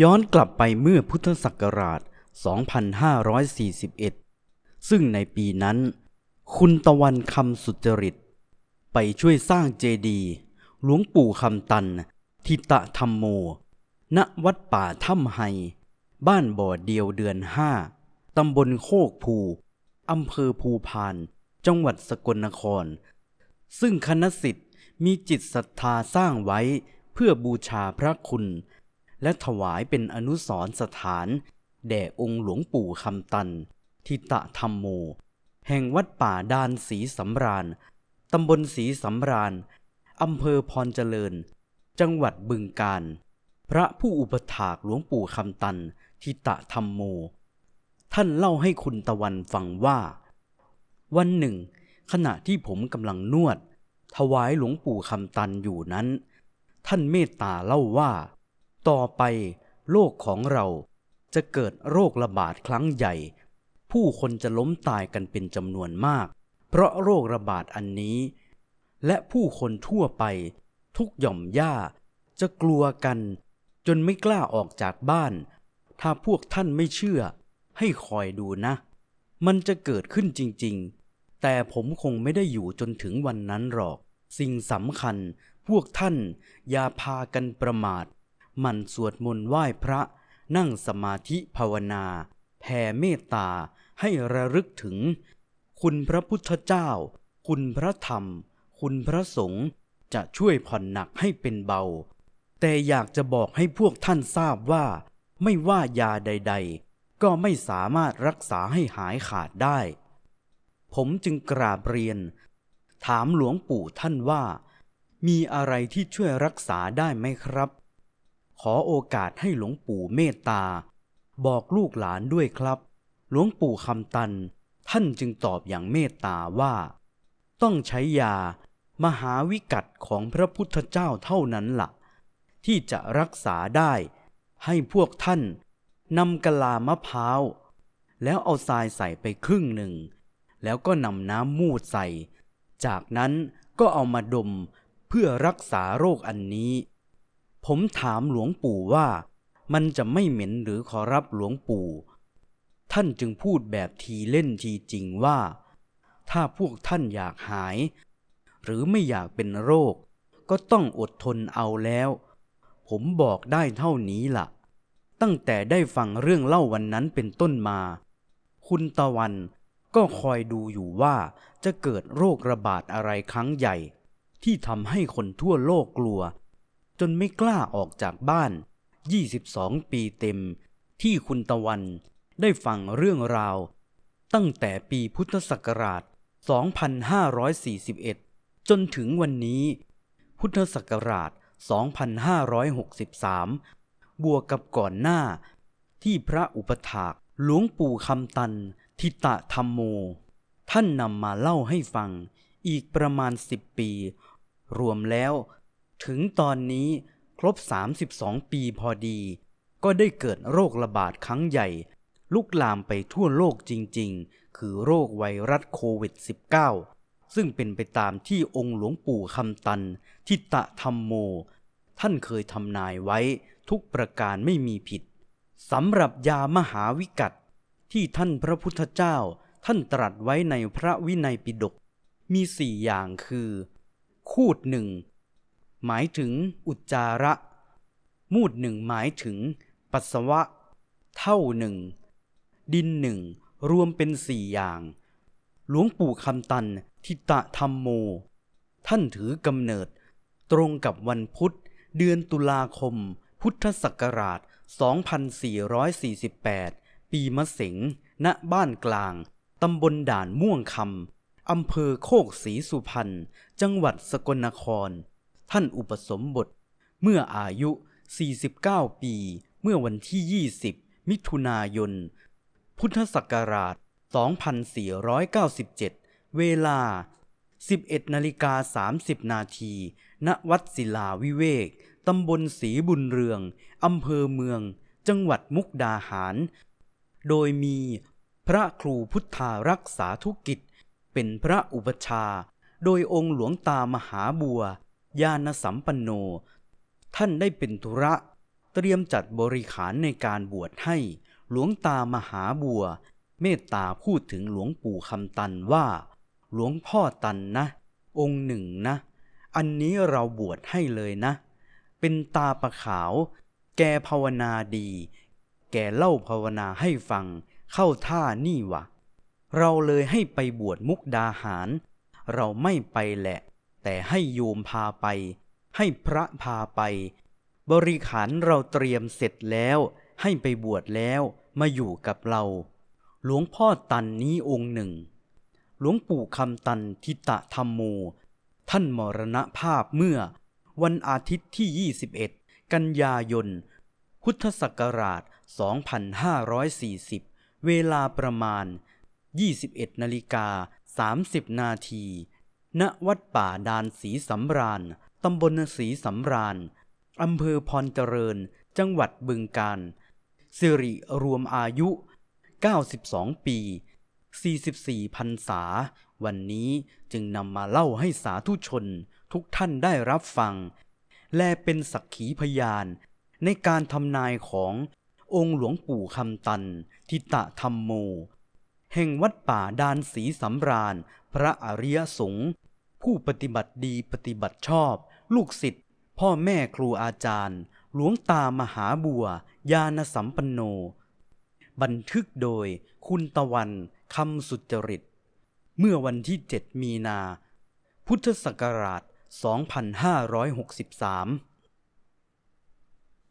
ย้อนกลับไปเมื่อพุทธศักราช 2541 ซึ่งในปีนั้น คุณตะวันคำสุจริต ไปช่วยสร้างเจดีย์หลวงปู่คำตัน ทิตะธรรมโม ณ วัดป่าถ้ำไฮ บ้านบ่อเดียวเดือนห้า ตำบลโคกภู อำเภอภูพาน จังหวัดสกลนคร ซึ่งคณะสิทธิ์มีจิตศรัทธาสร้างไว้เพื่อบูชาพระคุณ และถวายเป็นอนุสรณ์สถาน แด่องค์หลวงปู่คำตัน ทิตะธรรมโม แห่งวัดป่าดานศรีสำราญตำบลศรีสำราญอำเภอพรเจริญ จังหวัดบึงกาฬพระผู้อุปถากหลวงปู่คำตัน ทิตะธรรมโม ท่านเล่าให้คุณตะวันฟังว่า วันหนึ่ง ขณะที่ผมกำลังนวด ถวายหลวงปู่คำตันอยู่นั้น ท่านเมตตาเล่าว่า ต่อไปโลกของเราจะเกิดโรคระบาดครั้งใหญ่ ผู้คนจะล้มตายกันเป็นจำนวนมาก เพราะโรคระบาดอันนี้ และผู้คนทั่วไป ทุกหย่อมย่าจะกลัวกัน จนไม่กล้าออกจากบ้าน ถ้าพวกท่านไม่เชื่อ ให้คอยดูนะ มันจะเกิดขึ้นจริง ๆ แต่ผมคงไม่ได้อยู่จนถึงวันนั้นหรอก สิ่งสำคัญพวกท่านอย่าพากันประมาท มันสวดมนต์ไหว้พระ นั่งสมาธิภาวนาแผ่เมตตาให้ระลึกถึง คุณพระพุทธเจ้า คุณพระธรรม คุณพระสงฆ์จะช่วยผ่อนหนักให้เป็นเบา แต่อยากจะบอกให้พวกท่านทราบว่า ไม่ว่ายาใด ๆ ก็ไม่สามารถรักษาให้หายขาดได้ ผมจึงกราบเรียน ถามหลวงปู่ท่านว่า มีอะไรที่ช่วยรักษาได้ไหมครับ ขอโอกาสให้หลวงปู่เมตตา บอกลูกหลานด้วยครับ หลวงปู่คำตัน ท่านจึงตอบอย่างเมตตาว่า ต้องใช้ยามหาวิกัตของพระพุทธเจ้าเท่านั้นละ่ะ ที่จะรักษาได้ ให้พวกท่านนำกะลามะพร้าว แล้วเอาทรายใส่ไปครึ่งหนึ่ง แล้วก็นำน้ำมูดใส่ จากนั้นก็เอามาดมเพื่อรักษาโรคอันนี้ ผมถามหลวงปู่ว่ามันจะไม่เหม็นหรือขอรับหลวงปู่ ท่านจึงพูดแบบทีเล่นทีจริงว่า ถ้าพวกท่านอยากหาย หรือไม่อยากเป็นโรค ก็ต้องอดทนเอาแล้ว ผมบอกได้เท่านี้ล่ะ ตั้งแต่ได้ฟังเรื่องเล่าวันนั้นเป็นต้นมา คุณตะวันก็คอยดูอยู่ว่าจะเกิดโรคระบาดอะไรครั้งใหญ่ ที่ทำให้คนทั่วโลกกลัว จนไม่กล้าออกจากบ้าน 22 ปีเต็ม ที่คุณตะวันได้ฟังเรื่องราว ตั้งแต่ปีพุทธศักราช 2541 จนถึงวันนี้ พุทธศักราช 2563 บวกกับก่อนหน้า ที่พระอุปถากหลวงปู่คำตัน ทิตะธรรมโม ท่านนำมาเล่าให้ฟังอีกประมาณสิบปี รวมแล้ว ถึงตอนนี้ครบ 32 ปีพอดี ก็ได้เกิดโรคระบาดครั้งใหญ่ ลุกลามไปทั่วโลกจริงๆ คือโรคไวรัสโควิด -19 ซึ่งเป็นไปตามที่องค์หลวงปู่คำตัน ทิตะธรรมโม ท่านเคยทำนายไว้ทุกประการไม่มีผิดสำหรับยามหาวิกัตที่ท่านพระพุทธเจ้าท่านตรัสไว้ในพระวินัยปิฎกมีสี่อย่างคือ คูดหนึ่ง หมายถึงอุจจาระ มูดหนึ่งหมายถึง ปัสสาวะ เท่าหนึ่ง ดินหนึ่ง รวมเป็นสี่อย่าง หลวงปู่คำตันทิตะธรรมโม ท่านถือกำเนิด ตรงกับวันพุธ เดือนตุลาคม พุทธศักราช 2448 ปีมะเสงณบ้านกลาง ตำบลด่านม่วงคำอำเภอโคกศรีสุพรรณ จังหวัดสกลนคร ท่านอุปสมบท เมื่ออายุ 49 ปี เมื่อวันที่ 20 มิถุนายน พุทธศักราช 2497 เวลา 11นาฬิกา30 นาที ณ วัดศิลาวิเวก ตำบลศรีบุญเรือง อำเภอเมือง จังหวัดมุกดาหาร โดยมีพระครูพุทธารักษาทุกิจ เป็นพระอุปชา โดยองค์หลวงตามหาบัว ญาณสัมปันโน ท่านได้เป็นธุระ เตรียมจัดบริขารในการบวชให้ หลวงตามหาบัว เมตตาพูดถึงหลวงปู่คำตันว่า หลวงพ่อตันนะ องค์หนึ่งนะ อันนี้เราบวชให้เลยนะ เป็นตาประขาว แกภาวนาดี แกเล่าภาวนาให้ฟัง เข้าท่านี่วะเราเลยให้ไปบวชมุกดาหาร เราไม่ไปแหละ แต่ให้โยมพาไป ให้พระพาไป บริขารเราเตรียมเสร็จแล้ว ให้ไปบวชแล้วมาอยู่กับเรา หลวงพ่อตันนี้องค์หนึ่ง หลวงปู่คำตันทิตะธรรมโม ท่านมรณภาพเมื่อวันอาทิตย์ที่ 21 กันยายน พุทธศักราช 2540 เวลาประมาณ 21นาฬิกา30 นาที ณวัดป่าดานศรีสำราญ ตำบลศรีสำราญ อำเภอพรเจริญ จังหวัดบึงกาฬสิริรวมอายุ 92 ปี 44พรรษา วันนี้จึงนำมาเล่าให้สาธุชนทุกท่านได้รับฟัง และเป็นสักขีพยาน ในการทำนายขององค์หลวงปู่คำตัน ทิตะธรรมโม แห่งวัดป่าดานศรีสำราญ พระอริยสงฆ์ ผู้ปฏิบัติดีปฏิบัติชอบ ลูกศิษย์พ่อแม่ครูอาจารย์ หลวงตามหาบัว ญาณสัมปันโน บันทึกโดยคุณตะวันคำสุจริต เมื่อวันที่ 7 มีนา พุทธศักราช 2563